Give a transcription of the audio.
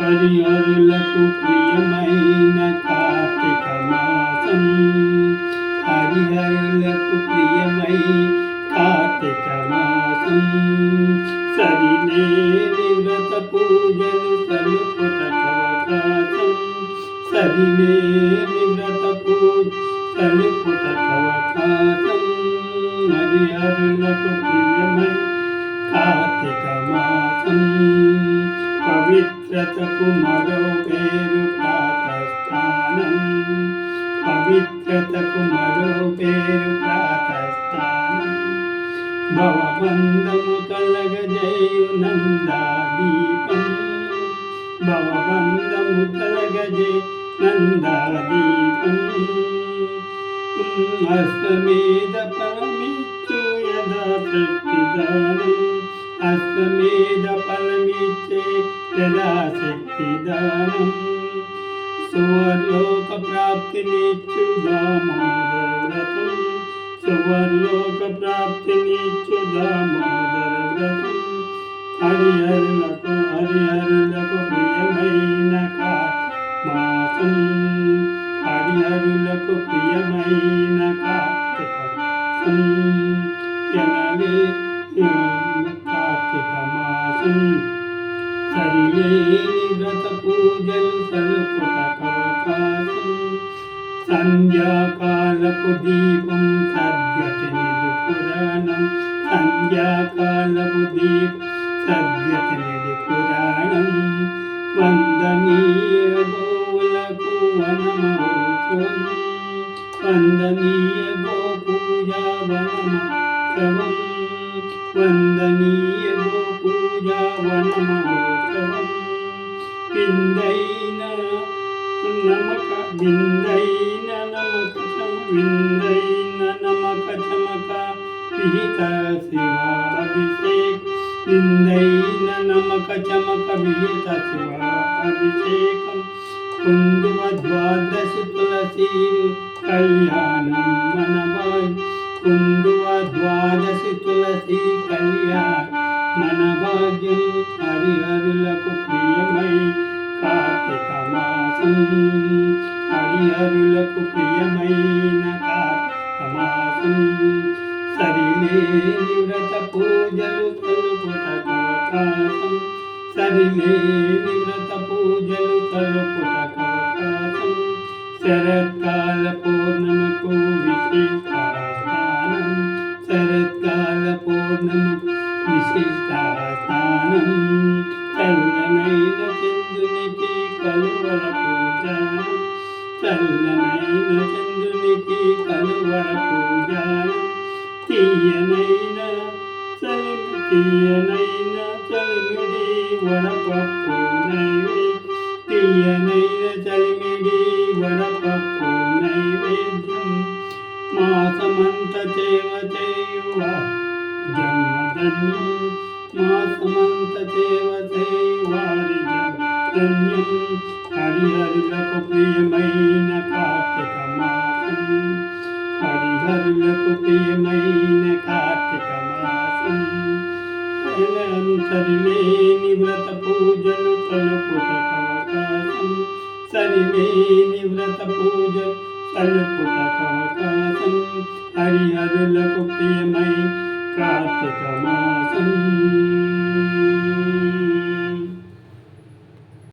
హరిహరులకు ప్రియమైన సరిలేని వ్రత పూజ సలుపుటకవకాశం హరిహరులకు ప్రియమై కార్తీక మాసం పవిత్రతకు మరో పేరు ప్రాతస్థానం పవిత్రతకు మరో పేరు ప్రాతస్థానం భవబంధము తొలగజేయు నందాదీపం భవబంధము తొలగజే നന്ദാദീപം അസ്തമേത പരമിച്ചു യഥാ ശക്തിദാനം അസ്തമേത പരമിച്ചേ യഥാ ശക്തിദാനം സുവർലോകപ്രാപ്തിനിച്ചു ദാമോദരവ്രതം സുവർലോകപ്രാപ്തിനിച്ചു ദാമോദരവ്രതം ഹരിഹര ഹരിഹര మాసం ఎనలే కార్తీక మాసం సరిలేని వ్రత పూజలు సలుపుటకవకాశం సంధ్యాకాలపు దీపం సద్గతి నిధి పురాణం సంధ్యాకాలపు దీపం సద్గతి పూజా వనమోత్సవం వందనీయ గో పూజా వనమోత్సవం విందైన నమక విందైన నమక చమ విందైన నమక చమక విహిత శివాభిషేక్ విందైన నమక చమక విహిత శివాభిషేకం కుందువ ద్వాదశి కుందువ ద్వాదశి తులసి కళ్యాణ. మన భాగ్యం హరిహరులకు ప్రియమై కార్తీక మాసం. హరిహరులకు ప్రియమైన కార్తీక మాసం. సరిలేని వ్రత పూజలు తలుపుటకవకాశం సరిలేని వ్రత పూజలు తలుపుటకవకాశం శరత్కాల పూర్ణం విశిష్టాస్థానం చల్లనైన చంద్రునికి కలువల పూజానం చల్లనైన చంద్రునికి కలువల పూజానం తీయనైన చలిమి తీయనైన చలిమిడి వడపప్పు నైవే తీయనైన చలిమిడి వడపప్పు నైవేద్యం. మాసమంత చేవ చేయువా జన్మధన్యం. మాసమంత హరిహరులకు ప్రియమైన కార్తీక మాసం హరిహరులకు ప్రియమైన కార్తీక మాసం సరిలేని వ్రత పూజలు తలుపుటకవకాశం సరిలేని వ్రత పూజలు తలుపుటకవకాశం హరిహరులకు ప్రియమై కార్తీక మాసం